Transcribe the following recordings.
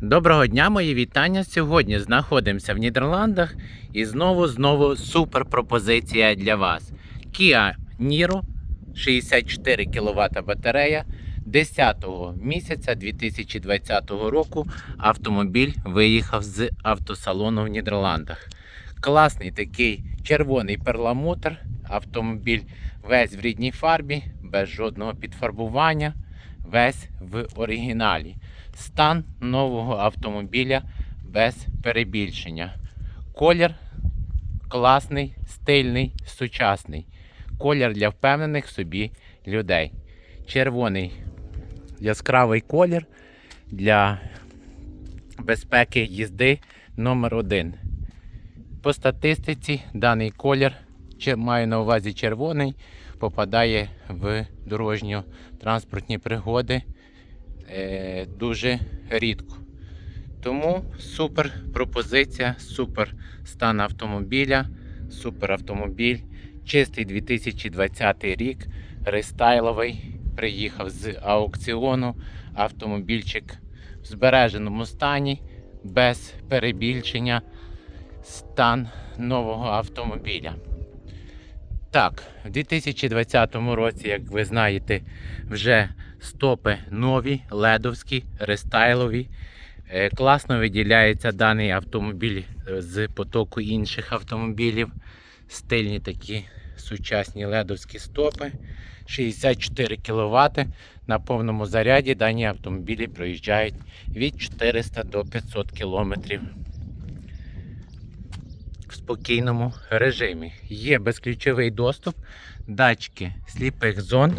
Доброго дня, мої вітання. Сьогодні знаходимося в Нідерландах і знову знову супер пропозиція для вас. Kia Niro 64 кВт батарея 10 місяця 2020 року автомобіль виїхав з автосалону в Нідерландах. Класний такий червоний перламутр. Автомобіль весь в рідній фарбі, без жодного підфарбування, весь в оригіналі. Стан нового автомобіля без перебільшення. Колір класний, стильний, сучасний. Колір для впевнених собі людей. Червоний яскравий колір для безпеки їзди номер один. По статистиці даний колір, маю на увазі червоний, попадає в дорожньо-транспортні пригоди е, дуже рідко. Тому супер пропозиція, супер стан автомобіля, супер автомобіль. Чистий 2020 рік, рестайловий. Приїхав з аукціону. Автомобільчик в збереженому стані, без перебільшення. Стан нового автомобіля. Так, в 2020 році, як ви знаєте, вже стопи нові, ледовські, рестайлові. Е, Класно виділяється даний автомобіль е, з потоку інших автомобілів. Стильні такі сучасні ледовські стопи. 64 кВт. На повному заряді дані автомобілі проїжджають від 400 до 500 км в спокійному режимі. Є безключовий доступ, датчики сліпих зон.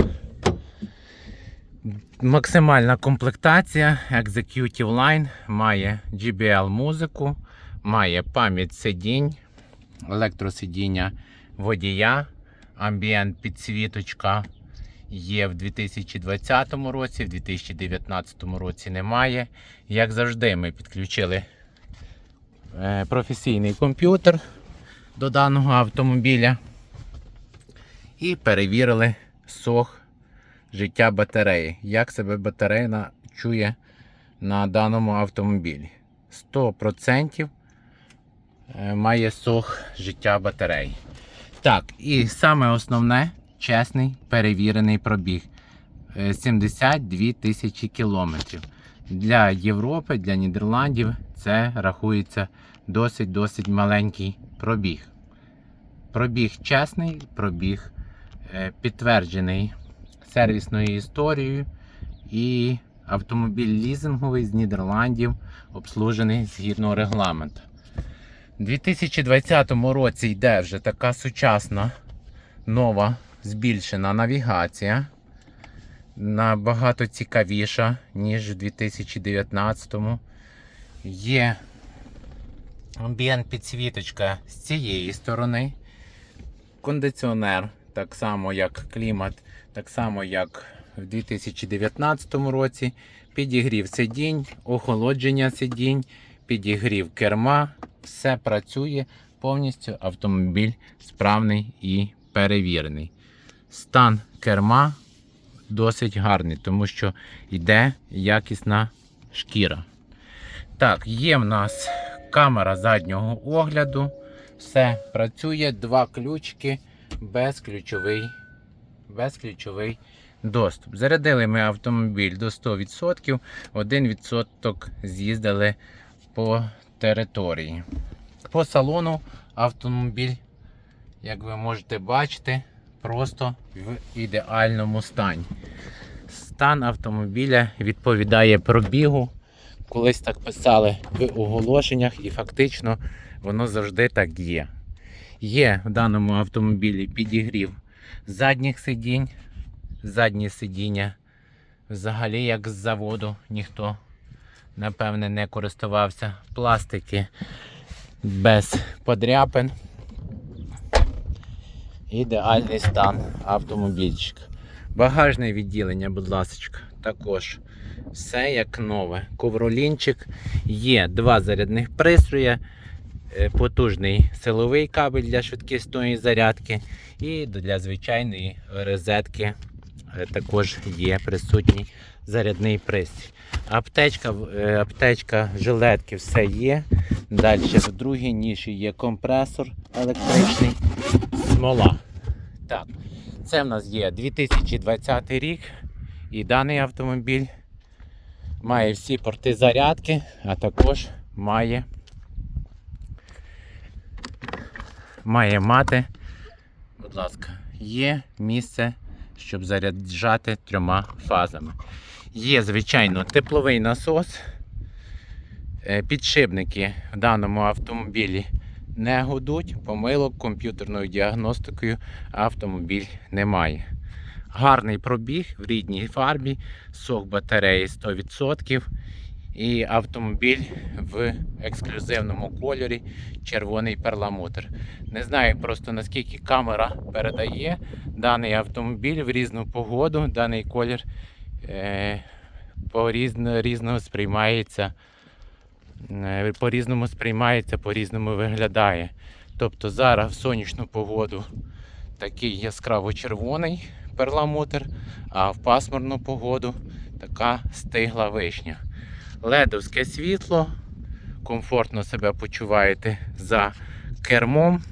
Максимальна комплектація Executive Line має GBL музику, має пам'ять сидінь, електросидіння водія, амбієнт підсвіточка є в 2020 році, в 2019 році немає. Як завжди, ми підключили професійний комп'ютер до даного автомобіля і перевірили сох життя батареї. Як себе батарея чує на даному автомобілі. 100% е, має сох життя батареї. Так, і саме основне чесний перевірений пробіг. Е, 72 тисячі кілометрів. Для Європи, для Нідерландів це рахується досить-досить маленький пробіг. Пробіг чесний, пробіг е, підтверджений сервісною історією і автомобіль лізинговий з Нідерландів обслужений згідно регламенту. У 2020 році йде вже така сучасна нова збільшена навігація. Набагато цікавіша, ніж у 2019. Є амбієнт підсвіточка з цієї сторони. Кондиціонер, так само як клімат, так само як в 2019 році. Підігрів сидінь, охолодження сидінь, підігрів керма. Все працює повністю. Автомобіль справний і перевірений. Стан керма досить гарний, тому що йде якісна шкіра. Так, є в нас камера заднього огляду. Все працює, два ключики, безключовий, безключовий доступ. Зарядили ми автомобіль до 100%, 1% з'їздили по території. По салону автомобіль, як ви можете бачити, просто в ідеальному стані. Стан автомобіля відповідає пробігу. Колись так писали в оголошеннях, і фактично воно завжди так є. Є в даному автомобілі підігрів задніх сидінь, задні сидіння. Взагалі, як з заводу, ніхто, напевне, не користувався. Пластики без подряпин. Ідеальний стан автомобільчика. Багажне відділення, будь ласка, також все як нове. Ковролінчик. Є два зарядних пристрої, е, потужний силовий кабель для швидкісної зарядки і для звичайної розетки е, також є присутній зарядний пристрій. Аптечка, е, аптечка, жилетки, все є. Далі в другій ніші є компресор електричний, смола. Так, це в нас є 2020 рік. І даний автомобіль має всі порти зарядки, а також має, має мати, будь ласка, є місце, щоб заряджати трьома фазами. Є, звичайно, тепловий насос. Е, Підшипники в даному автомобілі не гудуть, помилок комп'ютерною діагностикою автомобіль не має. Гарний пробіг в рідній фарбі, сок батареї 100%. І автомобіль в ексклюзивному кольорі червоний перламутр. Не знаю просто наскільки камера передає даний автомобіль в різну погоду. Даний колір е, по різно, різно сприймається, е, по-різному сприймається, по-різному виглядає. Тобто зараз в сонячну погоду такий яскраво червоний перламутр, а в пасмурну погоду така стигла вишня. Ледовське світло, комфортно себе почуваєте за кермом,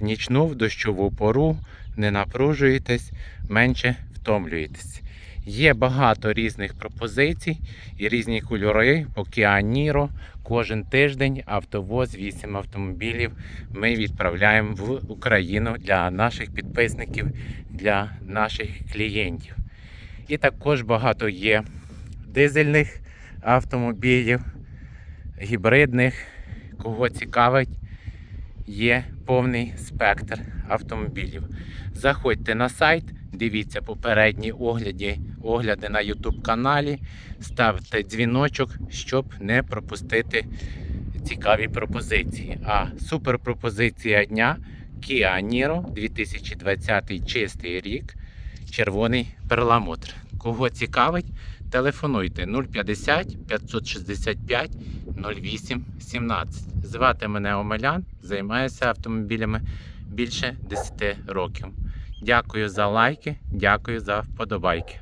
в нічну, в дощову пору, не напружуєтесь, менше втомлюєтесь. Є багато різних пропозицій і різні кольори по Kia. Кожен тиждень автовоз 8 автомобілів ми відправляємо в Україну для наших підписників, для наших клієнтів. І також багато є дизельних автомобілів, гібридних. Кого цікавить, є повний спектр автомобілів. Заходьте на сайт, дивіться попередні огляди, огляди на YouTube каналі, ставте дзвіночок, щоб не пропустити цікаві пропозиції. А супер пропозиція дня Kia Niro 2020 чистий рік, червоний перламутр. Кого цікавить, телефонуйте 050 565 08 17. Звати мене Омелян, займаюся автомобілями більше 10 років. Дякую за лайки, дякую за вподобайки.